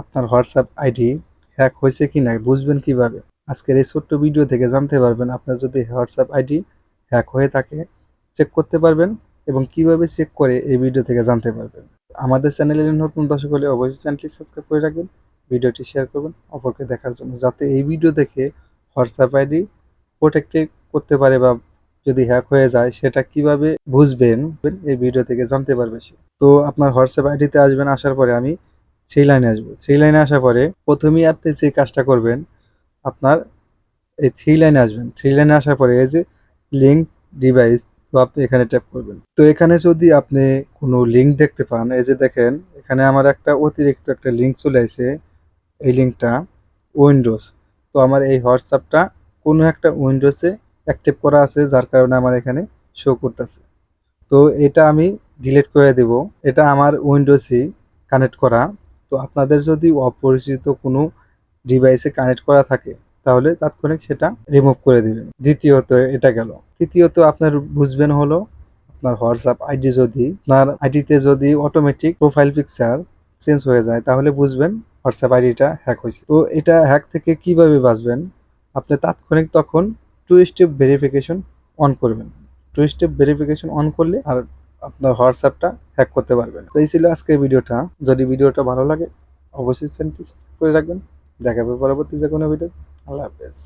আপনার WhatsApp ID hack হয়েছে কি না বুঝবেন কীভাবে? আজকের এই ছোট্ট ভিডিও থেকে জানতে পারবেন আপনার যদি হোয়াটসঅ্যাপ আইডি হ্যাক হয়ে থাকে, চেক করতে পারবেন এবং কীভাবে চেক করে এই ভিডিও থেকে জানতে পারবেন। আমাদের চ্যানেলে নতুন দর্শক হলে অবশ্যই চ্যানেলটি সাবস্ক্রাইব করে রাখবেন, ভিডিওটি শেয়ার করবেন, অপরকে দেখার জন্য, যাতে এই ভিডিও দেখে হোয়াটসঅ্যাপ আইডি প্রোটেক্টে করতে পারে বা যদি হ্যাক হয়ে যায়, সেটা কীভাবে বুঝবেন, এই ভিডিও থেকে জানতে পারবে সে। তো আপনার হোয়াটসঅ্যাপ আইডিতে আসবেন, আসার পরে আমি সেই লাইনে আসব। সেই লাইনে আসার পরে প্রথমেই আপনি যে কাজটা করবেন, আপনার এই থ্রি লাইনে আসবেন। থ্রি লাইনে আসার পরে এই যে লিঙ্ক ডিভাইস তো আপনি এখানে ট্যাপ করবেন। তো এখানে যদি আপনি কোনো লিঙ্ক দেখতে পান, এই যে দেখেন, এখানে আমার একটা অতিরিক্ত একটা লিঙ্ক চলে আসে, এই লিঙ্কটা উইন্ডোজ তো আমার এই হোয়াটসঅ্যাপটা কোনো একটা উইন্ডোজে অ্যাক্টিভ করা আছে, যার কারণে আমার এখানে শো করতেছে। তো এটা আমি ডিলিট করে দেব। এটা আমার উইন্ডোজই কানেক্ট করা। তো আপনাদের যদি অপরিচিত কোনো ডিভাইসে কানেক্ট করা থাকে, তাহলে তাৎক্ষণিক সেটা রিমুভ করে দিবেন। দ্বিতীয়ত এটা গেল। তৃতীয়ত আপনার বুঝবেন হলো, আপনার হোয়াটসঅ্যাপ আইডি যদি, আপনার আইডিতে যদি অটোমেটিক প্রোফাইল পিকচার চেঞ্জ হয়ে যায়, তাহলে বুঝবেন হোয়াটসঅ্যাপ আইডিটা হ্যাক হয়েছে। তো এটা হ্যাক থেকে কীভাবে বাঁচবেন? আপনি তাৎক্ষণিক তখন টু স্টেপ ভেরিফিকেশন অন করবেন। টু স্টেপ ভেরিফিকেশন অন করলে আর আপনার হোয়াটসঅ্যাপটা হ্যাক করতে পারবেন। তো এই ছিল আজকের ভিডিওটা। যদি ভিডিওটা ভালো লাগে, অবশ্যই চ্যানেলটি সাবস্ক্রাইব করে রাখবেন। দেখাবে পরবর্তী যে কোনো ভিডিও। আল্লাহ হাফেজ।